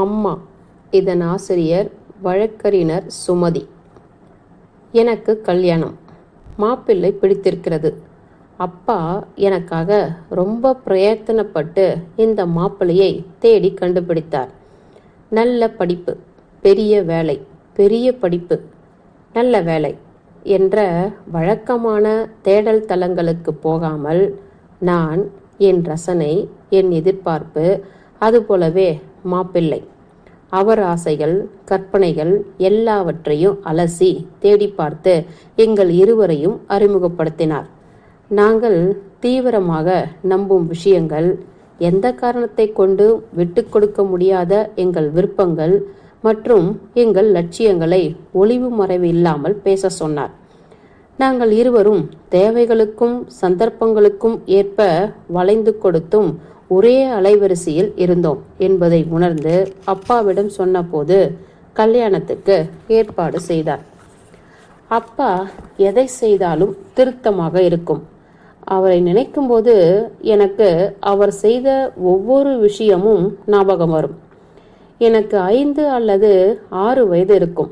அம்மா இதன் ஆசிரியர் வழக்கறிஞர் சுமதி. எனக்கு கல்யாணம். மாப்பிள்ளை பிடித்திருக்கிறது. அப்பா எனக்காக ரொம்ப பிரயத்தனப்பட்டு இந்த மாப்பிள்ளையை தேடி கண்டுபிடித்தார். நல்ல படிப்பு பெரிய வேலை பெரிய படிப்பு நல்ல வேலை என்ற வழக்கமான தேடல் தலங்களுக்கு போகாமல் நான் என் ரசனை என் எதிர்பார்ப்பு அதுபோலவே மாப்பிள்ளை. அவர் ஆசைகள் கற்பனைகள் எல்லாவற்றையும் அலசி தேடி பார்த்து எங்கள் இருவரையும் அறிமுகப்படுத்தினார். நாங்கள் தீவிரமாக நம்பும் விஷயங்கள் எந்த காரணத்தை கொண்டு விட்டு கொடுக்க முடியாத எங்கள் விருப்பங்கள் மற்றும் எங்கள் லட்சியங்களை ஒளிவு மறைவு இல்லாமல் பேச சொன்னார். நாங்கள் இருவரும் தேவைகளுக்கும் சந்தர்ப்பங்களுக்கும் ஏற்ப வளைந்து கொடுத்தும் ஒரே அலைவரிசையில் இருந்தோம் என்பதை உணர்ந்து அப்பாவிடம் சொன்னபோது கல்யாணத்துக்கு ஏற்பாடு செய்தார். அப்பா எதை செய்தாலும் திருத்தமாக இருக்கும். அவரை நினைக்கும்போது எனக்கு அவர் செய்த ஒவ்வொரு விஷயமும் ஞாபகம் வரும். எனக்கு ஐந்து அல்லது ஆறு வயது இருக்கும்.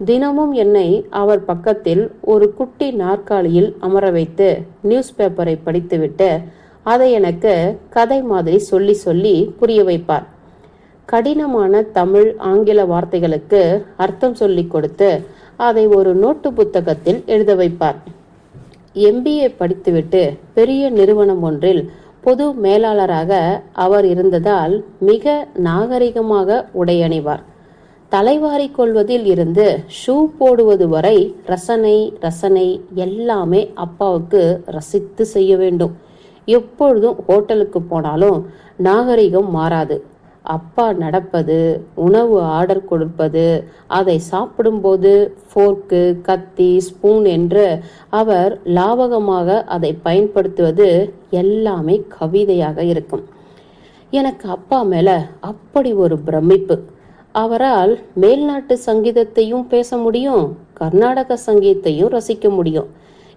தினமும் என்னை அவர் பக்கத்தில் ஒரு குட்டி நாற்காலியில் அமர வைத்து நியூஸ் பேப்பரை படித்துவிட்டு அதை எனக்கு கதை மாதிரி சொல்லி சொல்லி புரிய வைப்பார். கடினமான தமிழ் ஆங்கில வார்த்தைகளுக்கு அர்த்தம் சொல்லி கொடுத்து அதை ஒரு நோட்டு புத்தகத்தில் எழுத வைப்பார். எம்பிஏ படித்துவிட்டு பெரிய நிறுவனம் ஒன்றில் பொது மேலாளராக அவர் இருந்ததால் மிக நாகரிகமாக உடையணிவார். தலைவாரி கொள்வதில் இருந்து ஷூ போடுவது வரை ரசனை ரசனை எல்லாமே அப்பாவுக்கு ரசித்து செய்ய வேண்டும். எப்பொழுதும் ஹோட்டலுக்கு போனாலும் நாகரிகம் மாறாது. அப்பா நடப்பது உணவு ஆர்டர் கொடுப்பது அதை சாப்பிடும்போது ஃபோர்க்கு கத்தி ஸ்பூன் என்று அவர் லாவகமாக அதை பயன்படுத்துவது எல்லாமே கவிதையாக இருக்கும். எனக்கு அப்பா மேல அப்படி ஒரு பிரமிப்பு. அவரால் மேல்நாட்டு சங்கீதத்தையும் பேச முடியும் கர்நாடக சங்கீதத்தையும் ரசிக்க முடியும்.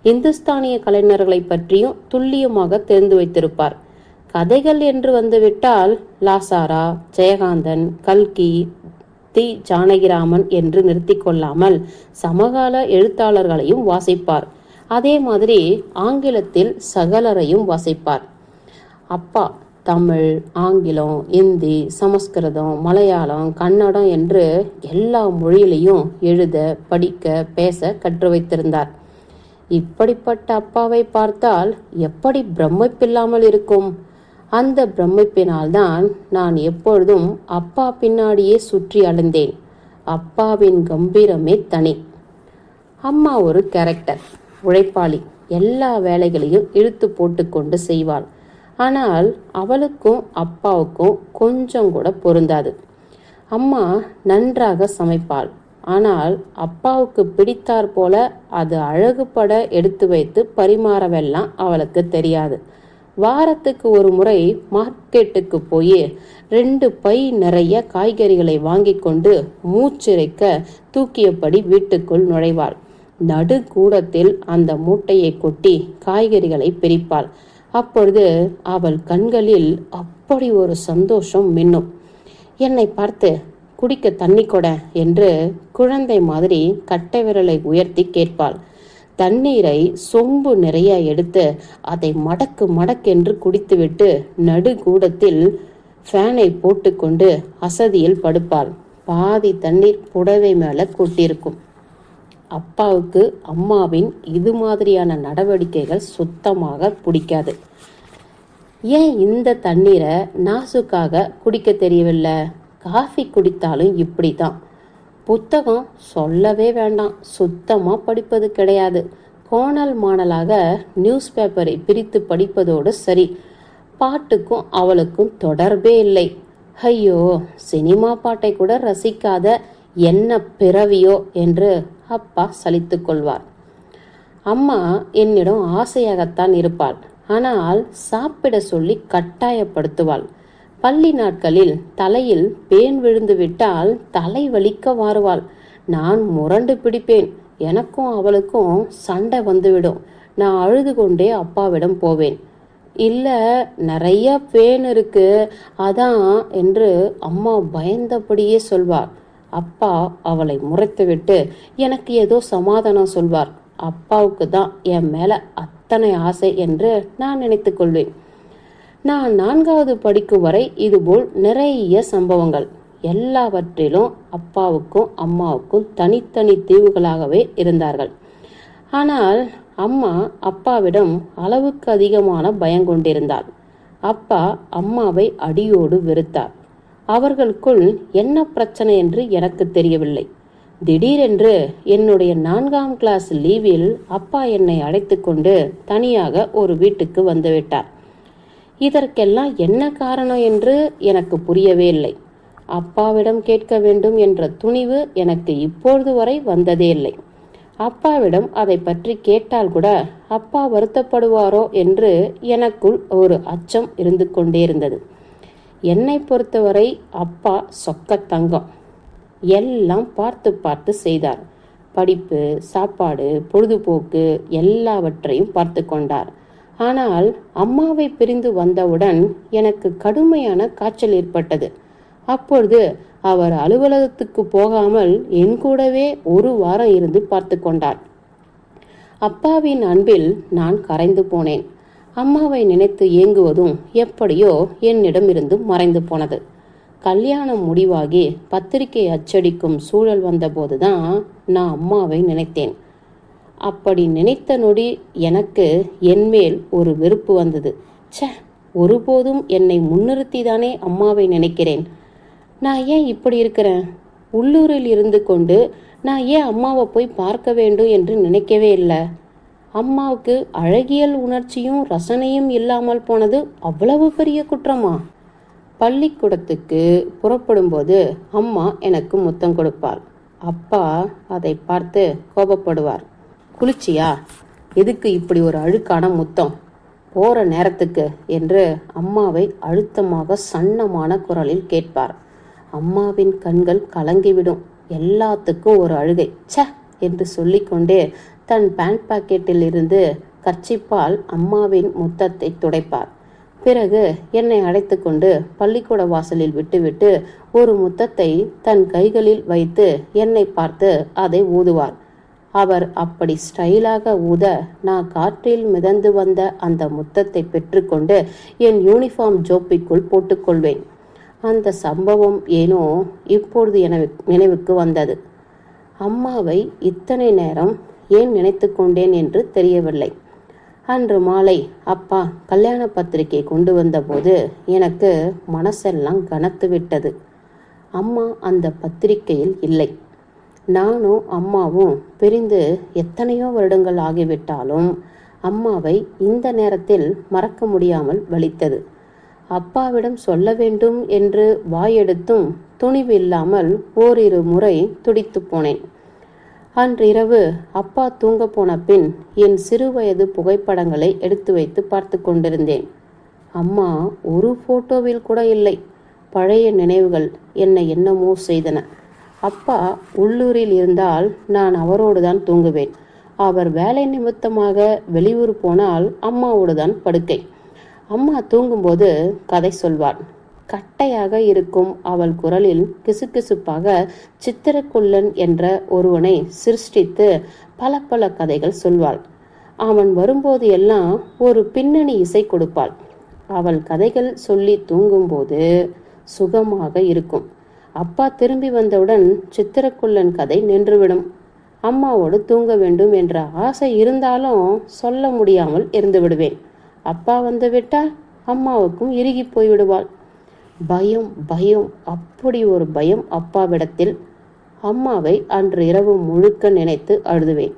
இந்துஸ்தானிய கலைஞர்களை பற்றியும் துல்லியமாக தெரிந்து வைத்திருப்பார். கதைகள் என்று வந்துவிட்டால் லாசாரா ஜெயகாந்தன் கல்கி தி ஜானகிராமன் என்று நிறுத்தி கொள்ளாமல் சமகால எழுத்தாளர்களையும் வாசிப்பார். அதே மாதிரி ஆங்கிலத்தில் சகலரையும் வாசிப்பார். அப்பா தமிழ் ஆங்கிலம் இந்தி சமஸ்கிருதம் மலையாளம் கன்னடம் என்று எல்லா மொழியிலையும் எழுத படிக்க பேச கற்று வைத்திருந்தார். இப்படிப்பட்ட அப்பாவை பார்த்தால் எப்படி பிரமிப்பில்லாமல் இருக்கும்? அந்த பிரமிப்பினால்தான் நான் எப்பொழுதும் அப்பா பின்னாடியே சுற்றி அலைந்தேன். அப்பாவின் கம்பீரமே தனி. அம்மா ஒரு கேரக்டர் உழைப்பாளி. எல்லா வேலைகளையும் இழுத்து போட்டுக்கொண்டு செய்வாள். ஆனால் அவளுக்கும் அப்பாவுக்கும் கொஞ்சம் கூட பொருந்தாது. அம்மா நன்றாக சமைப்பாள். ஆனால் அப்பாவுக்கு பிடித்தாற் போல அது அழகுபட எடுத்து வைத்து பரிமாறவெல்லாம் அவளுக்கு தெரியாது. வாரத்துக்கு ஒரு முறை மார்க்கெட்டுக்கு போய் ரெண்டு பை நிறைய காய்கறிகளை வாங்கி கொண்டு மூச்சிறைக்க தூக்கியபடி வீட்டுக்குள் நுழைவாள். நடு கூடத்தில் அந்த மூட்டையை கொட்டி காய்கறிகளை பிரிப்பாள். அப்பொழுது அவள் கண்களில் அப்படி ஒரு சந்தோஷம் மின்னும். என்னை பார்த்து குடிக்க தண்ணி கொட என்று குழந்தை மாதிரி கட்டை விரலை உயர்த்தி கேட்பாள். தண்ணீரை சொம்பு நிறைய எடுத்து அதை மடக்கு மடக்கென்று குடித்துவிட்டு நடுகூடத்தில் ஃபேனை போட்டுக்கொண்டு அசதியில் படுப்பாள். பாதி தண்ணீர் புடவை மேலே கொட்டியிருக்கும். அப்பாவுக்கு அம்மாவின் இது மாதிரியான நடவடிக்கைகள் சுத்தமாக பிடிக்காது. ஏன் இந்த தண்ணீரை நாசுக்காக குடிக்க தெரியவில்லை? காஃபி குடித்தாலும் இப்படி தான் புத்தகம் சொல்லவே வேண்டாம். சுத்தமாக படிப்பது கிடையாது. கோணல் மாணலாக நியூஸ் பேப்பரை பிரித்து படிப்பதோடு சரி. பாட்டுக்கும் அவளுக்கும் தொடர்பே இல்லை. ஐயோ சினிமா பாட்டை கூட ரசிக்காத என்ன பிறவியோ என்று அப்பா சலித்து கொள்வார். அம்மா என்னிடம் ஆசையாகத்தான் இருப்பாள். ஆனால் சாப்பிட சொல்லி கட்டாயப்படுத்துவாள். பள்ளி நாட்களில் தலையில் பேன் விழுந்து விட்டால் தலை வலிக்க மாறுவாள் நான் முரண்டு பிடிப்பேன். எனக்கும் அவளுக்கும் சண்டை வந்துவிடும். நான் அழுது கொண்டே அப்பாவிடம் போவேன். இல்லை நிறைய பேன் இருக்கு. அதான் என்று அம்மா பயந்தபடியே சொல்வார் அப்பா அவளை முறைத்துவிட்டு எனக்கு ஏதோ சமாதானம் சொல்வார். அப்பாவுக்கு தான் என் மேலே அத்தனை ஆசை என்று நான் நினைத்து கொள்வேன். நான் நான்காவது படிக்கும் வரை இதுபோல் நிறைய சம்பவங்கள். எல்லாவற்றிலும் அப்பாவுக்கும் அம்மாவுக்கும் தனித்தனி தீவுகளாகவே இருந்தார்கள். ஆனால் அம்மா அப்பாவிடம் அளவுக்கு அதிகமான பயங்கொண்டிருந்தாள் அப்பா அம்மாவை அடியோடு வெறுத்தார். அவர்களுக்குள் என்ன பிரச்சனை என்று எனக்கு தெரியவில்லை. திடீரென்று என்னுடைய நான்காம் கிளாஸ் லீவில் அப்பா என்னை அழைத்து கொண்டு தனியாக ஒரு வீட்டுக்கு வந்துவிட்டார் இதற்கெல்லாம் என்ன காரணம் என்று எனக்கு புரியவே இல்லை. அப்பாவிடம் கேட்க வேண்டும் என்ற துணிவு எனக்கு இப்பொழுது வரை வந்ததே இல்லை. அப்பாவிடம் அதை பற்றி கேட்டால் கூட அப்பா வருத்தப்படுவாரோ? என்று எனக்குள் ஒரு அச்சம் இருந்து கொண்டே இருந்தது. என்னை பொறுத்தவரை அப்பா சொக்க தங்கம். எல்லாம் பார்த்து பார்த்து செய்தார். படிப்பு சாப்பாடு பொழுதுபோக்கு எல்லாவற்றையும் பார்த்து கொண்டார். ஆனால் அம்மாவை பிரிந்து வந்தவுடன் எனக்கு கடுமையான காய்ச்சல் ஏற்பட்டது. அப்பொழுது அவர் அலுவலகத்துக்கு போகாமல் என் கூடவே ஒரு வாரம் இருந்து பார்த்து கொண்டார். அப்பாவின் அன்பில் நான் கரைந்து போனேன். அம்மாவை நினைத்து ஏங்குவதும் எப்படியோ என்னிடமிருந்து மறைந்து போனது. கல்யாணம் முடிவாகி பத்திரிகை அச்சடிக்கும் சூழல் வந்தபோதுதான் நான் அம்மாவை நினைத்தேன். அப்படி நினைத்த நொடி எனக்கு என்மேல் ஒரு வெறுப்பு வந்தது. சே ஒருபோதும் என்னை முன்னிறுத்தி தானே அம்மாவை நினைக்கிறேன். நான் ஏன் இப்படி இருக்கிறேன்? உள்ளூரில் இருந்து கொண்டு நான் ஏன் அம்மாவை போய் பார்க்க வேண்டும் என்று நினைக்கவே இல்லை. அம்மாவுக்கு அழகியல் உணர்ச்சியும் ரசனையும் இல்லாமல் போனது அவ்வளவு பெரிய குற்றமா? பள்ளிக்கூடத்துக்கு புறப்படும்போது அம்மா எனக்கு முத்தம் கொடுப்பாள். அப்பா அதை பார்த்து கோபப்படுவார். குளிச்சியா எதுக்கு இப்படி ஒரு அழுக்கான முத்தம்? போற நேரத்துக்கு என்று அம்மாவை அழுத்தமாக சன்னமான குரலில் கேட்பார். அம்மாவின் கண்கள் கலங்கிவிடும். எல்லாத்துக்கும் ஒரு அழுகை. ச்ச! என்று சொல்லிக்கொண்டே தன் பேண்ட் பாக்கெட்டில் இருந்து கர்ச்சிப்பால் அம்மாவின் முத்தத்தை துடைப்பார். பிறகு என்னை அழைத்து கொண்டு பள்ளிக்கூட வாசலில் விட்டுவிட்டு ஒரு முத்தத்தை தன் கைகளில் வைத்து என்னை பார்த்து அதை ஊதுவார். அவர் அப்படி ஸ்டைலாக ஊத நான் காற்றில் மிதந்து வந்த அந்த முத்தத்தை பெற்றுக்கொண்டு என் யூனிஃபார்ம் ஜோப்பிக்குள் போட்டுக்கொள்வேன். அந்த சம்பவம் ஏனோ இப்பொழுது என நினைவுக்கு வந்தது. அம்மாவை இத்தனை நேரம் ஏன் நினைத்து கொண்டேன் என்று தெரியவில்லை. அன்று மாலை அப்பா கல்யாண பத்திரிகை கொண்டு வந்தபோது எனக்கு மனசெல்லாம் கனத்து விட்டது அம்மா அந்த பத்திரிகையில் இல்லை. நானும் அம்மாவும் பிரிந்து எத்தனையோ வருடங்கள் ஆகிவிட்டாலும் அம்மாவை இந்த நேரத்தில் மறக்க முடியாமல் வலித்தது. அப்பாவிடம் சொல்ல வேண்டும் என்று வாயெடுத்தும் துணிவு இல்லாமல் ஓரிரு முறை துடித்து போனேன். அன்றிரவு அப்பா தூங்க போன பின் என் சிறுவயது புகைப்படங்களை எடுத்து வைத்து பார்த்து கொண்டிருந்தேன். அம்மா ஒரு போட்டோவில் கூட இல்லை. பழைய நினைவுகள் என்னை என்னமோ செய்தன. அப்பா உள்ளூரில் இருந்தால் நான் அவரோடு தான் தூங்குவேன். அவர் வேலை நிமித்தமாக வெளியூர் போனால் அம்மாவோடு தான் படுக்கை. அம்மா தூங்கும்போது கதை சொல்வார் கட்டையாக இருக்கும் அவள் குரலில் கிசுகிசுப்பாக சித்திரக்குள்ளன் என்ற ஒருவனை சிருஷ்டித்து பல பல கதைகள் சொல்வாள். அவன் வரும்போது எல்லாம் ஒரு பின்னணி இசை கொடுப்பாள். அவள் கதைகள் சொல்லி தூங்கும்போது சுகமாக இருக்கும். அப்பா திரும்பி வந்தவுடன் சித்திரக்குள்ளன் கதை நின்றுவிடும். அம்மாவோடு தூங்க வேண்டும் என்ற ஆசை இருந்தாலும் சொல்ல முடியாமல் இருந்து விடுவேன். அப்பா வந்து விட்டால் அம்மாவுக்கும் இறுகி போய்விடுவாள் பயம் பயம் அப்படி ஒரு பயம் அப்பாவிடத்தில். அம்மாவை அன்று இரவு முழுக்க நினைத்து அழுதுவேன்.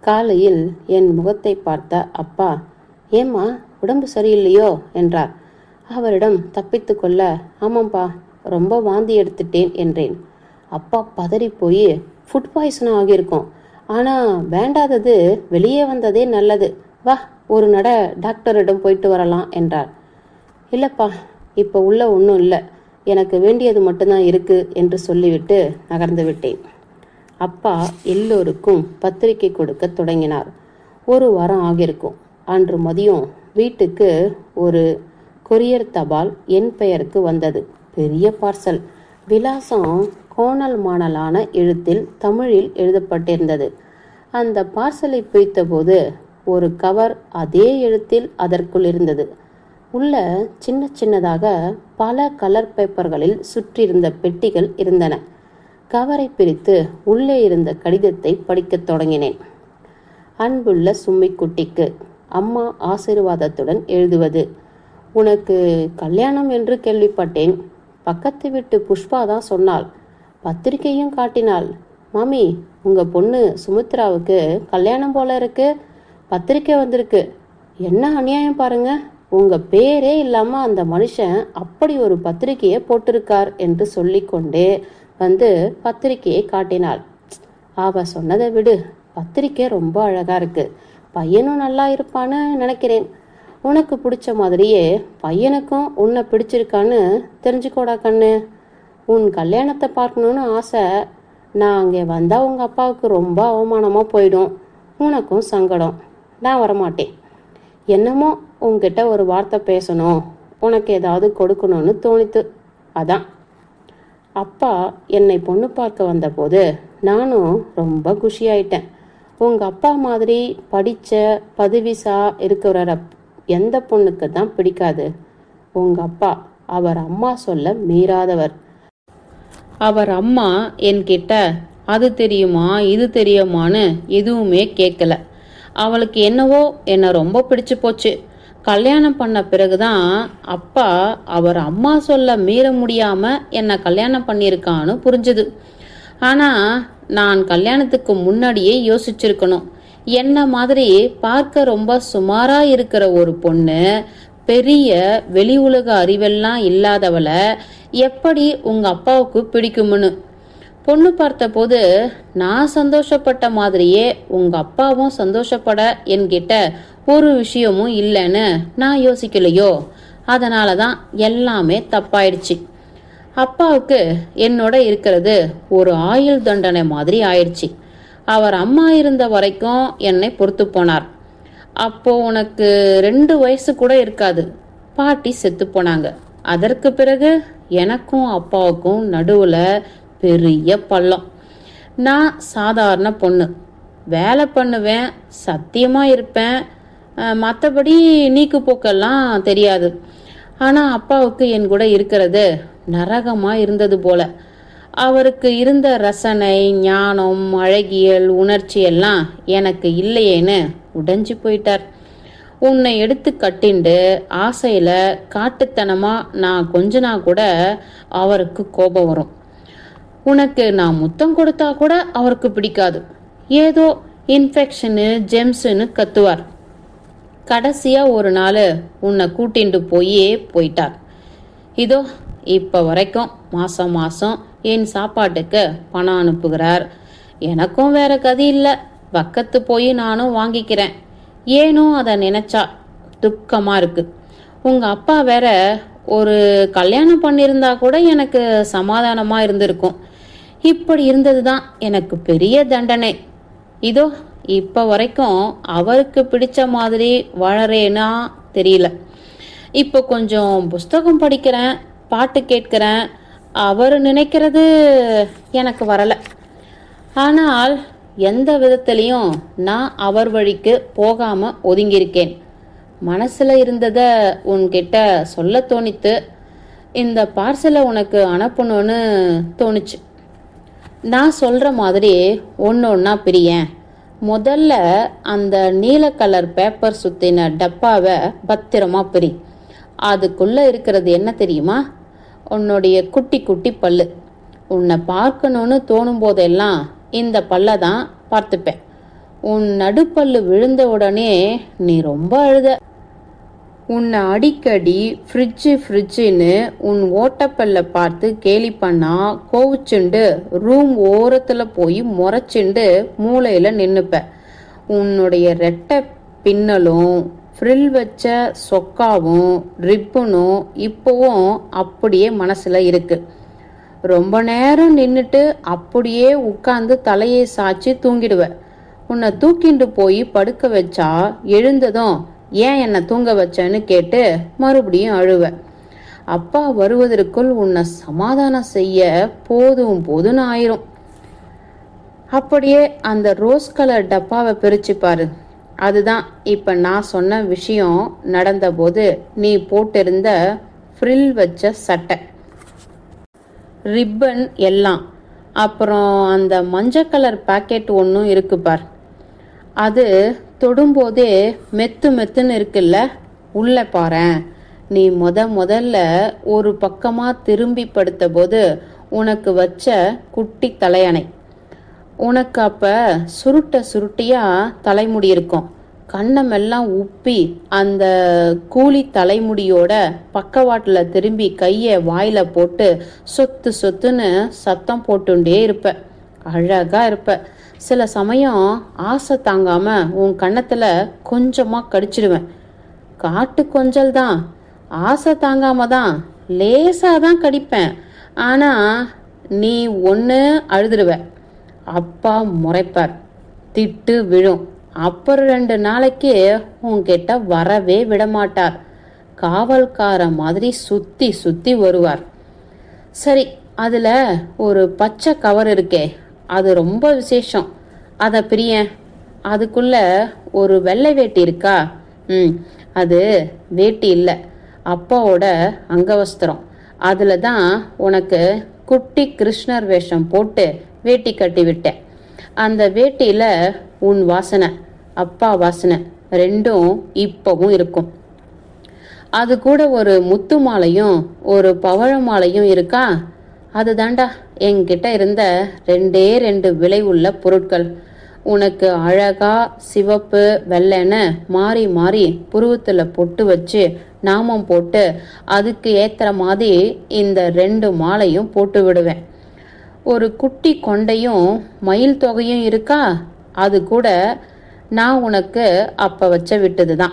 காலையில் என் முகத்தை பார்த்த அப்பா ஏம்மா உடம்பு சரியில்லையோ? என்றார். அவரிடம் தப்பித்து கொள்ள ஆமாம்பா ரொம்ப வாந்தி எடுத்துட்டேன் என்றேன். அப்பா பதறி போய் ஃபுட் பாய்சன் ஆகியிருக்கும். ஆனால் வேண்டாதது வெளியே வந்ததே நல்லது. வா ஒரு நட டாக்டரிடம் போயிட்டு வரலாம் என்றார் இல்லைப்பா இப்போ உள்ள ஒன்றும் இல்லை. எனக்கு வேண்டியது மட்டும்தான் இருக்குது என்று சொல்லிவிட்டு நகர்ந்து விட்டேன். அப்பா எல்லோருக்கும் பத்திரிகை கொடுக்க தொடங்கினார். ஒரு வாரம் ஆகியிருக்கும். அன்று மதியம் வீட்டுக்கு ஒரு கொரியர் தபால் என் பெயருக்கு வந்தது. பெரிய பார்சல். விலாசம் கோணல் மாணலான எழுத்தில் தமிழில் எழுதப்பட்டிருந்தது. அந்த பார்சலை பிரித்தபோது ஒரு கவர் அதே எழுத்தில் அதற்குள் இருந்தது. உள்ள சின்ன சின்னதாக பல கலர் பேப்பர்களில் சுற்றியிருந்த பெட்டிகள் இருந்தன. கவரை பிரித்து உள்ளே இருந்த கடிதத்தை படிக்கத் தொடங்கினேன். அன்புள்ள சும்மிக்குட்டிக்கு அம்மா ஆசீர்வாதத்துடன் எழுதுவது. உனக்கு கல்யாணம் என்று கேள்விப்பட்டேன். பக்கத்து வீட்டு புஷ்பா தான் சொன்னாள். பத்திரிக்கையும் காட்டினாள். மாமி உங்கள் பொண்ணு சுமித்ராவுக்கு கல்யாணம் போல இருக்கு. பத்திரிக்கை வந்திருக்கு. என்ன அநியாயம் பாருங்க. உங்கள் பேரே இல்லாமல் அந்த மனுஷன் அப்படி ஒரு பத்திரிக்கையை போட்டிருக்கார் என்று சொல்லிக்கொண்டே வந்து பத்திரிக்கையை காட்டினாள். அவ சொன்னதை விடு. பத்திரிக்கை ரொம்ப அழகாக இருக்கு. பையனும் நல்லா இருப்பான்னு நினைக்கிறேன். உனக்கு பிடிச்ச மாதிரியே பையனுக்கும் உன்னை பிடிச்சிருக்கான்னு தெரிஞ்சுக்கோடா கண்ணு. உன் கல்யாணத்தை பார்க்கணுன்னு ஆசை நான் அங்கே வந்தால் உங்கள் அப்பாவுக்கு ரொம்ப அவமானமாக போயிடும். உனக்கும் சங்கடம். நான் வரமாட்டேன். என்னமோ உங்ககிட்ட ஒரு வார்த்தை பேசணும். உனக்கு ஏதாவது கொடுக்கணும்னு தோணித்து. அதான். அப்பா என்னை பொண்ணு பார்க்க வந்தபோது நானும் ரொம்ப குஷியாயிட்டேன். உங்கள் அப்பா மாதிரி படித்த பதவிசா இருக்கிற எந்த பொண்ணுக்கு தான் பிடிக்காது? உங்க அப்பா அவர் அம்மா சொல்ல மீறாதவர். அவர் அம்மா என்கிட்ட அது தெரியுமா இது தெரியுமான்னு எதுவுமே கேட்கல அவளுக்கு என்னவோ என்னை ரொம்ப பிடிச்சு போச்சு. கல்யாணம் பண்ண பிறகுதான் அப்பா அவர் அம்மா சொல்ல மீற முடியாம என்னை கல்யாணம் பண்ணியிருக்கான்னு புரிஞ்சுது. ஆனா நான் கல்யாணத்துக்கு முன்னாடியே யோசிச்சிருக்கணும். என்ன மாதிரி பார்க்க ரொம்ப சுமாரா இருக்கிற ஒரு பொண்ணு பெரிய வெளி உலக அறிவெல்லாம் இல்லாதவளை எப்படி உங்க அப்பாவுக்கு பிடிக்கும்னு? பொண்ணு பார்த்தபோது நான் சந்தோஷப்பட்ட மாதிரியே உங்க அப்பாவும் சந்தோஷப்பட என்கிட்ட ஒரு விஷயமும் இல்லைன்னு நான் யோசிக்கலையோ? அதனால தான் எல்லாமே தப்பாயிடுச்சு. அப்பாவுக்கு என்னோட இருக்கிறது ஒரு ஆயுள் தண்டனை மாதிரி ஆயிடுச்சு. அவர் அம்மா இருந்த வரைக்கும் என்னை பொறுத்து போனார். அப்போ உனக்கு ரெண்டு வயசு கூட இருக்காது. பாட்டி செத்து போனாங்க. அதற்கு பிறகு எனக்கும் அப்பாவுக்கும் நடுவுல பெரிய பள்ளம். நான் சாதாரண பொண்ணு. வேலை பண்ணுவேன் சத்தியமா இருப்பேன். மற்றபடி நீக்கு போக்கெல்லாம் தெரியாது. ஆனால் அப்பாவுக்கு என் கூட இருக்கிறது நரகமா இருந்தது போல. அவருக்கு இருந்த ரசனை ஞானம் அழகியல் உணர்ச்சி எல்லாம் எனக்கு இல்லையேன்னு உடைஞ்சு போயிட்டார். உன்னை எடுத்து கட்டிண்டு ஆசையில காட்டுத்தனமா நான் கொஞ்சனா கூட அவருக்கு கோபம் வரும். உனக்கு நான் முத்தம் கொடுத்தா கூட அவருக்கு பிடிக்காது. ஏதோ இன்ஃபெக்ஷனு ஜெம்ஸுன்னு கத்துவார். கடைசியா ஒரு நாள் உன்னை கூட்டிண்டு போயே போயிட்டார். இதோ இப்போ வரைக்கும் மாசம் மாசம் என் சாப்பாட்டுக்கு பணம் அனுப்புகிறார். எனக்கும் வேற கதி இல்லை. பக்கத்து போய் நானும் வாங்கிக்கிறேன். ஏனோ அதை நினைச்சா துக்கமா இருக்கு. உங்க அப்பா வேற ஒரு கல்யாணம் பண்ணியிருந்தா கூட எனக்கு சமாதானமா இருந்திருக்கும். இப்படி இருந்தது தான் எனக்கு பெரிய தண்டனை. இதோ இப்போ வரைக்கும் அவருக்கு பிடிச்ச மாதிரி வாழறேன்னா தெரியல. இப்போ கொஞ்சம் புஸ்தகம் படிக்கிறேன் பாட்டு கேட்கிறேன் அவர் நினைக்கிறது எனக்கு வரலை. ஆனால் எந்த விதத்திலையும் நான் அவர் வழிக்கு போகாமல் ஒதுங்கியிருக்கேன். மனசில் இருந்ததை உன்கிட்ட சொல்ல தோணித்து இந்த பார்சலை உனக்கு அனுப்பணும்னு தோணுச்சு. நான் சொல்கிற மாதிரி ஒன்று ஒன்றா பிரியேன் முதல்ல அந்த நீல கலர் பேப்பர் சுற்றின டப்பாவை பத்திரமா பிரி. அதுக்குள்ளே இருக்கிறது என்ன தெரியுமா? உன்னுடைய குட்டி குட்டி பல்லு. உன்னை பார்க்கணும்னு தோணும் போதெல்லாம் இந்த பல்லை தான் பார்த்துப்பேன். உன் நடுப்பல்லு விழுந்த உடனே நீ ரொம்ப அழுத. உன்னை அடிக்கடி ஃப்ரிட்ஜு ஃப்ரிட்ஜுன்னு உன் ஓட்டப்பல்ல பார்த்து கேலி பண்ணா கோவிச்சுண்டு ரூம் ஓரத்தில் போய் முறைச்சுண்டு மூளையில் நின்றுப்ப உன்னுடைய ரெட்டை பின்னலும் ஃப்ரில் வச்ச சொக்காவும் ரிப்பனும் இப்போவும் அப்படியே மனசில் இருக்குது ரொம்ப நேரம் நின்றுட்டு அப்படியே உட்காந்து தலையை சாய்ச்சி தூங்கிடுவேன் உன்னை தூக்கிண்டு போய் படுக்க வச்சா எழுந்ததும் ஏன் என்னை தூங்க வச்சேன்னு கேட்டு மறுபடியும் அழுவேன் அப்பா வருவதற்குள் உன்னை சமாதானம் செய்ய போதும் போதும்னு ஆயிரும். அப்படியே அந்த ரோஸ் கலர் டப்பாவை பிரிச்சு பாரு. அதுதான். இப்போ நான் சொன்ன விஷயம் நடந்தபோது நீ போட்டிருந்த ஃப்ரில் வச்ச சட்டை. ரிப்பன் எல்லாம். அப்புறம் அந்த மஞ்சள் கலர் பாக்கெட் ஒன்றும் இருக்கு பார். அது தொடும்போதே மெத்து மெத்துன்னு இருக்குல்ல? உள்ளே பாரேன். நீ முத முதல்ல ஒரு பக்கமாக திரும்பி படுத்த போது உனக்கு வச்ச குட்டி தலையணை. உனக்கு அப்போ சுருட்ட சுருட்டியா தலைமுடி இருக்கும் கண்ணமெல்லாம் உப்பி அந்த கூலி தலைமுடியோட பக்கவாட்டில் திரும்பி கையை வாயில போட்டு சொத்து சொத்துன்னு சத்தம் போட்டுண்டே இருப்ப. அழகா இருப்ப. சில சமயம் ஆசை தாங்காம உன் கன்னத்துல கொஞ்சமா கடிச்சிடுவேன். காட்டு கொஞ்சல் தான். ஆசை தாங்காம தான் லேசாக தான் கடிப்பேன். ஆனால் நீ ஒன்று அழுதுடுவேன் அப்பா முறைப்பார். திட்டு விழும். அப்புறம் ரெண்டு நாளைக்கு உன்கிட்ட வரவே விடமாட்டார். காவல்கார மாதிரி சுத்தி சுத்தி வருவார். சரி அதில் ஒரு பச்சை கவர் இருக்கே. அது ரொம்ப விசேஷம். அதை பிரியன் அதுக்குள்ள ஒரு வெள்ளை வேட்டி இருக்கா? ம் அது வேட்டி இல்லை. அப்பாவோட அங்கவஸ்திரம் அதில் தான் உனக்கு குட்டி கிருஷ்ணர் வேஷம் போட்டு வேட்டி கட்டி விட்டேன். அந்த வேட்டியில் உன் வாசனை அப்பா வாசனை ரெண்டும் இப்பவும் இருக்கும். அது கூட ஒரு முத்து மாலையும் ஒரு பவழ மாலையும் இருக்கா? அது தாண்டா என்கிட்ட இருந்த ரெண்டே ரெண்டு விலை உள்ள பொருட்கள். உனக்கு அழகா சிவப்பு வெள்ளைன்னு மாறி மாறி புருவத்தில் பொட்டு வச்சு நாமம் போட்டு அதுக்கு ஏத்துற மாதிரி இந்த ரெண்டு மாலையும் போட்டு விடுவேன். ஒரு குட்டி கொண்டையும் மயில் தொகையும் இருக்கா? அது கூட நான் உனக்கு அப்போ வச்ச விட்டது தான்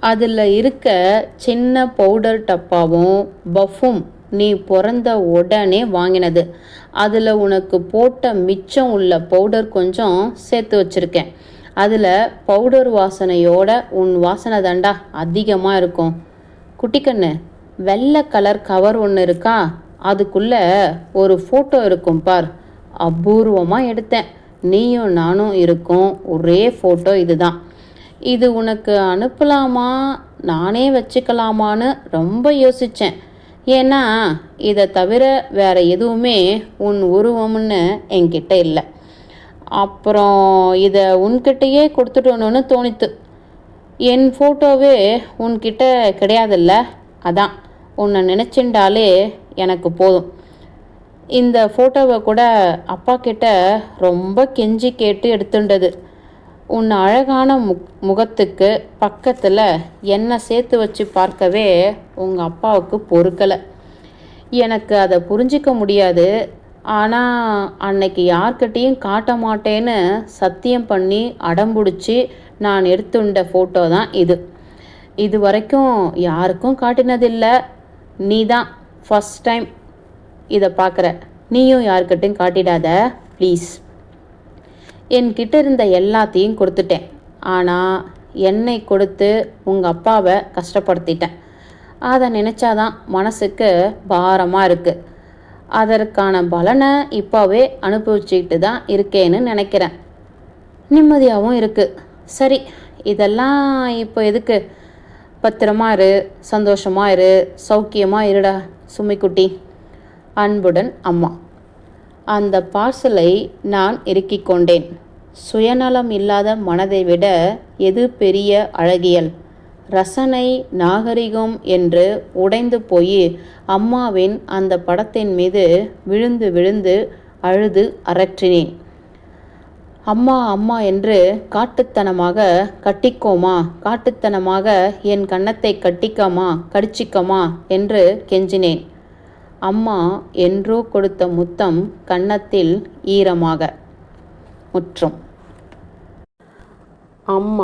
அதில் இருக்க சின்ன பவுடர் டப்பாவும் பஃபும் நீ பிறந்த உடனே வாங்கினது. அதில் உனக்கு போட்ட மிச்சம் உள்ள பவுடர் கொஞ்சம் சேர்த்து வச்சுருக்கேன். அதில் பவுடர் வாசனையோட உன் வாசனை தாண்டா அதிகமாக இருக்கும். குட்டிக்கண்ணு வெள்ளை கலர் கவர் ஒன்று இருக்கா? அதுக்குள்ளே ஒரு ஃபோட்டோ இருக்கும் பார். அபூர்வமாக எடுத்தேன். நீயும் நானும் இருக்கும். ஒரே ஃபோட்டோ இதுதான். இது உனக்கு அனுப்பலாமா? நானே வச்சுக்கலாமான்னு ரொம்ப யோசித்தேன் ஏன்னா இதை தவிர வேறு எதுவுமே உன் உருவம்னு என்கிட்ட இல்லை. அப்புறம் இதை உன்கிட்டயே கொடுத்துட்டோன்னு தோணித்து. என் ஃபோட்டோவே உன்கிட்ட கிடையாதுல்ல? அதான். உன்னை நினச்சிண்டாலே எனக்கு போதும். இந்த ஃபோட்டோவை கூட அப்பா கிட்ட ரொம்ப கெஞ்சி கேட்டு எடுத்துண்டது. உன் அழகான முக் முகத்துக்கு பக்கத்தில் என்னை சேர்த்து வச்சு பார்க்கவே உங்கள் அப்பாவுக்கு பொறுக்கலை. எனக்கு அதை புரிஞ்சிக்க முடியாது. ஆனால் அன்னைக்கு யார்கிட்டேயும் காட்ட மாட்டேன்னு சத்தியம் பண்ணி அடம்பிடிச்சி நான் எடுத்துண்ட ஃபோட்டோ தான் இது. இது வரைக்கும் யாருக்கும் காட்டினதில்லை. நீ தான் ஃபஸ்ட் டைம் இதை பார்க்குற நீயும் யாருக்கிட்டையும் காட்டிடாத ப்ளீஸ் என்கிட்ட இருந்த எல்லாத்தையும் கொடுத்துட்டேன். ஆனால் என்னை கொடுத்து உங்கள் அப்பாவை கஷ்டப்படுத்திட்டேன். அதை நினச்சாதான் மனசுக்கு பாரமாக இருக்குது அதற்கான பலனை இப்போவே அனுபவிச்சுக்கிட்டு தான் இருக்கேன்னு நினைக்கிறேன். நிம்மதியாகவும் இருக்குது சரி இதெல்லாம் இப்போ எதுக்கு? பத்திரமா இரு சந்தோஷமாக இரு சௌக்கியமாக இருடா. சும்மிக்குட்டி அன்புடன் அம்மா. அந்த பார்சலை நான் இறுக்கிக் கொண்டேன். சுயநலம் இல்லாத மனதை விட எது பெரிய அழகியல்? ரசனை நாகரிகம் என்று உடைந்து போய் அம்மாவின் அந்த படத்தின் மீது விழுந்து விழுந்து அழுது அரற்றினேன். அம்மா அம்மா என்று காட்டுத்தனமாக கட்டிக்கோமா? காட்டுத்தனமாக என் கன்னத்தை கட்டிக்கமா? கடிச்சிக்கமா? என்று கெஞ்சினேன். அம்மா என்றோ கொடுத்த முத்தம் கன்னத்தில் ஈரமாக முற்றும். அம்மா